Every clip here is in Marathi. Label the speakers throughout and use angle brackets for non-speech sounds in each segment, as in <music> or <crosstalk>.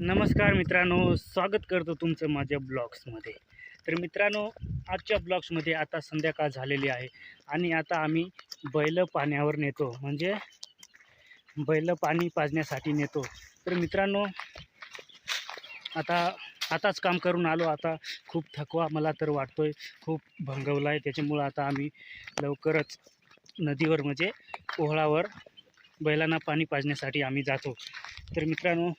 Speaker 1: नमस्कार मित्रांनो स्वागत करतो तुमचं माझ्या ब्लॉग्समध्ये. तर मित्रांनो आजच्या ब्लॉग्समध्ये आता संध्याकाळ झालेली आहे आणि आता आम्ही बैल पाण्यावर नेतो. म्हणजे बैल पाणी पाजण्यासाठी नेतो. तर मित्रांनो आता आताच काम करून आलो. आता खूप थकवा मला तर वाटतोय. खूप भंगवला आहे. त्याच्यामुळं आता आम्ही लवकरच नदीवर म्हणजे ओहळावर बैलांना पाणी पाजण्यासाठी आम्ही जातो. तर मित्रांनो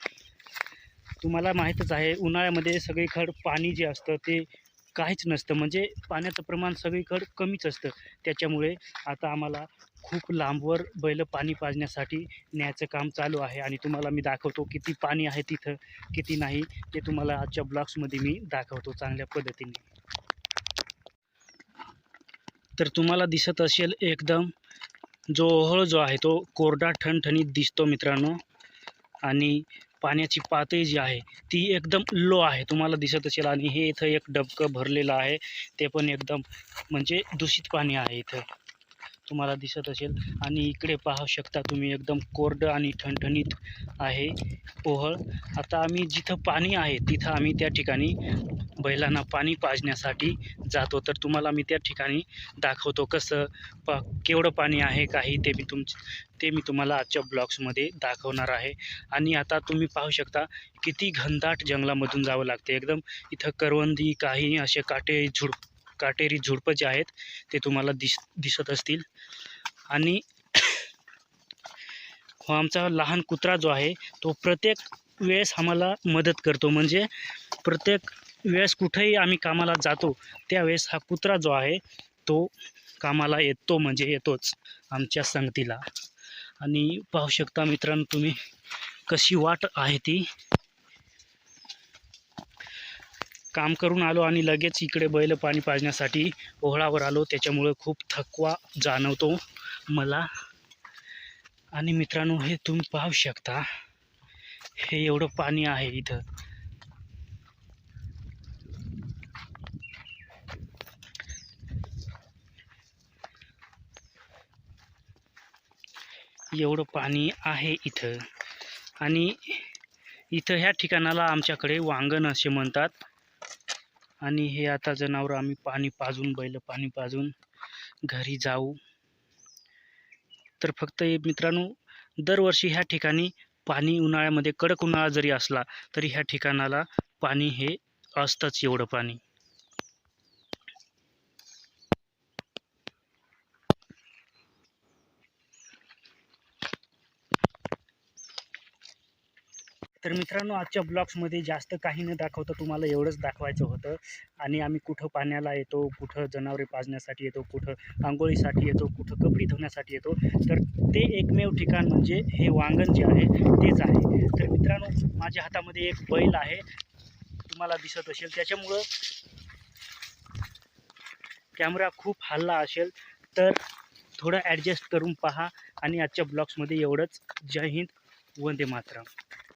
Speaker 1: तुम्हाला माहीतच आहे उन्हाळ्यामध्ये सगळीकडं पाणी जे असतं ते काहीच नसतं. म्हणजे पाण्याचं प्रमाण सगळीकडं कमीच असतं. त्याच्यामुळे आता आम्हाला खूप लांबवर बैल पाणी पाजण्यासाठी न्यायचं काम चालू आहे. आणि तुम्हाला मी दाखवतो किती पाणी आहे तिथं किती नाही ते तुम्हाला आजच्या ब्लॉग्समध्ये मी दाखवतो चांगल्या पद्धतीने. तर तुम्हाला दिसत असेल एकदम जो ओहळ जो आहे तो कोरडा ठणठणीत दिसतो मित्रांनो. आणि पाण्याची पातळी जी आहे ती एकदम लो आहे. तुम्हाला दिसत असेल. आणि हे इथं एक डबकं भरलेलं आहे. ते पण एकदम म्हणजे दूषित पाणी आहे इथं. तुम्हाला दिसत असेल. आणि इकडे पाहू शकता तुम्ही एकदम कोरडं आणि ठणठणीत आहे पोहळ आता आम्ही जिथं पाणी आहे तिथं आम्ही त्या ठिकाणी बैलांना पाणी पाजण्यासाठी जातो. तर तुम्हाला मी त्या ठिकाणी दाखवतो कसं पा केवढं पाणी आहे काही ते मी तुम ते मी तुम्हाला आजच्या ब्लॉग्समध्ये दाखवणार आहे. आणि आता तुम्ही पाहू शकता किती घनदाट जंगलामधून जावं लागते. एकदम इथं करवंदी काही असे काटे झुड काटेरी झुडपं जे आहेत ते तुम्हाला दिस दिसत असतील. आणि <coughs> हो आमचा लहान कुत्रा जो आहे तो प्रत्येक वेळेस आम्हाला मदत करतो. म्हणजे प्रत्येक वेळेस कुठेही आम्ही कामाला जातो त्यावेळेस हा कुत्रा जो आहे तो कामाला येतो म्हणजे येतोच आमच्या संगतीला. आणि पाहू शकता मित्रांनो तुम्ही कशी वाट आहे ती. काम करून आलो आणि लगेच इकडे बैल पाणी पाजण्यासाठी ओहळावर आलो. त्याच्यामुळं खूप थकवा जाणवतो मला. आणि मित्रांनो हे तुम्ही पाहू शकता. हे एवढं पाणी आहे इथं. एवढं पाणी आहे इथं. आणि इथं ह्या ठिकाणाला आमच्याकडे वांगण असे म्हणतात. आणि हे आता जनावरं आम्ही पाणी पाजून बैल पाणी पाजून घरी जाऊ. तर फक्त हे मित्रांनो दरवर्षी ह्या ठिकाणी पाणी उन्हाळ्यामध्ये कडक उन्हाळा जरी असला तरी ह्या ठिकाणाला पाणी हे असतंच एवढं पाणी. तर मित्रांनो आजच्या ब्लॉग्समध्ये जास्त काही न दाखवता तुम्हाला एवढंच दाखवायचं होतं. आणि आम्ही कुठं पाण्याला येतो कुठं जनावरे पाजण्यासाठी येतो कुठं आंघोळीसाठी येतो कुठं कपडे धुण्यासाठी येतो. तर ते एकमेव ठिकाण म्हणजे हे वांगण जे आहे तेच आहे. तर मित्रांनो माझ्या हातामध्ये एक बैल आहे. तुम्हाला दिसत असेल. त्याच्यामुळं कॅमेरा खूप हल्ला असेल. तर थोडं ॲडजस्ट करून पहा. आणि आजच्या ब्लॉग्समध्ये एवढंच. जय हिंद. वंदे मातरम.